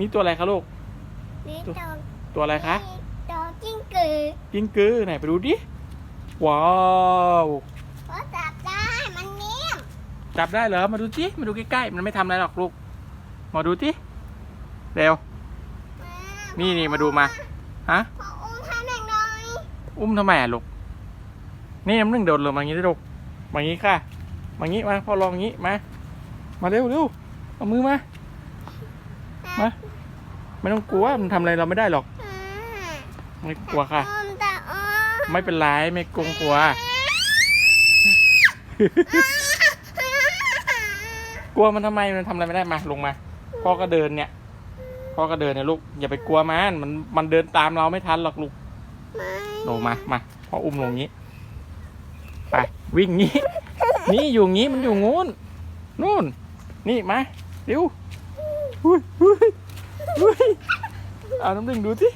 นี่ตัวอะไรคะลูก นี่ตัวตัวอะไรคะตัวกิ้งกือกิ้งกือไหนไปดูดิ ว้าวเพราะจับได้ มันนิ่มจับได้เหรอ มาดูสิมาดูใกล้ๆ มันไม่ทำอะไรหรอกลูก มาดูสิเร็ว นี่นี่มาดูมา ฮะพออุ้มให้แม่งหน่อย อุ้มทำไมอะลูก นี่น้ำหนึ่งโดดลงมาอย่างนี้ได้ลูกมาอย่างนี้ค่ะ มาอย่างนี้มาพ่อลองอย่างนี้มา มาเร็วเร็วเอามือมา มา ไม่ต้องกลัวมันทำอะไรเราไม่ได้หรอกอ่าไม่กลัวค่ะอุ้มแต่อุ้มไม่เป็นไรไม่กลัวกลัว กลัวมันทำไมมันทำอะไรไม่ได้มาลงมาพ่อก็เดินเนี่ยพ่อก็เดินเนี่ยลูกอย่าไปกลัวมันมันมันเดินตามเราไม่ทันหรอกลูกไม่ลงมามาพ่ออุ้มลงงี้ไปวิ่งงี้ นี่อยู่งี้มันอยู่งูนนู่น นี่มาเร็วอุ้ยอุ้ย อุ้ยเอาน้ำดึงดูสิ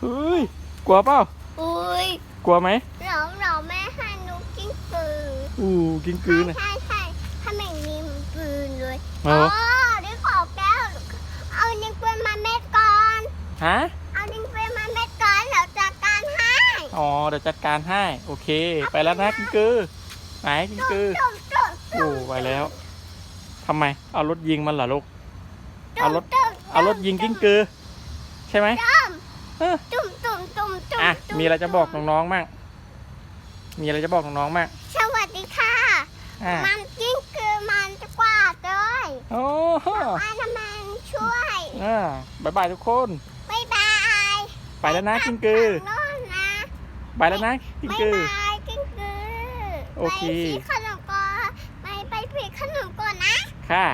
เฮ้ยกลัวเปล่าอุ้ยกลัวไหมเราเราไม่ให้นุกกิ้งกืออู้กินกือน่ะใช่ใช่ถ้าแม่งนิ่มปืนเลยเออ๋ออได้ขอแก้ว เอานิ้งปืนมาเม็ดก่อน ฮะเอานิ้งปืนมาเม็ดก่อนเดี๋ยวจัดการให้อ๋อเดี๋ยวจัดการให้โอเค ไปแล้วนะกินกือไหนกินกือจุ่มจุ่มโอ้ไปแล้วทำไม เอารถยิงมันเหรอลูกจุ่มเอารถ จุ่ม เอารถยิงกิ้งกือ ใช่ไหมจุ่มเออจุ่มจุ่มจุ่มจุ่มอะจุ่มีอะไรจะบอกน้องๆมั่งมีอะไรจะบอกน้องๆมั่งสวัสดีค่ะ อะมันกิ้งคือมันจะกวาดเลยโอ้โหว่าน้ำมันช่วยอ่าบายบายทุกคน บ๊ายบายไปแล้วนะกิ้งกือโน่นนะไปแล้วนะกิ้งบ๊ายกือ บายกิ้งกือโอเค ไปซื้อขนมก่อนไปไปผิดขนมก่อนนะ ค่ะ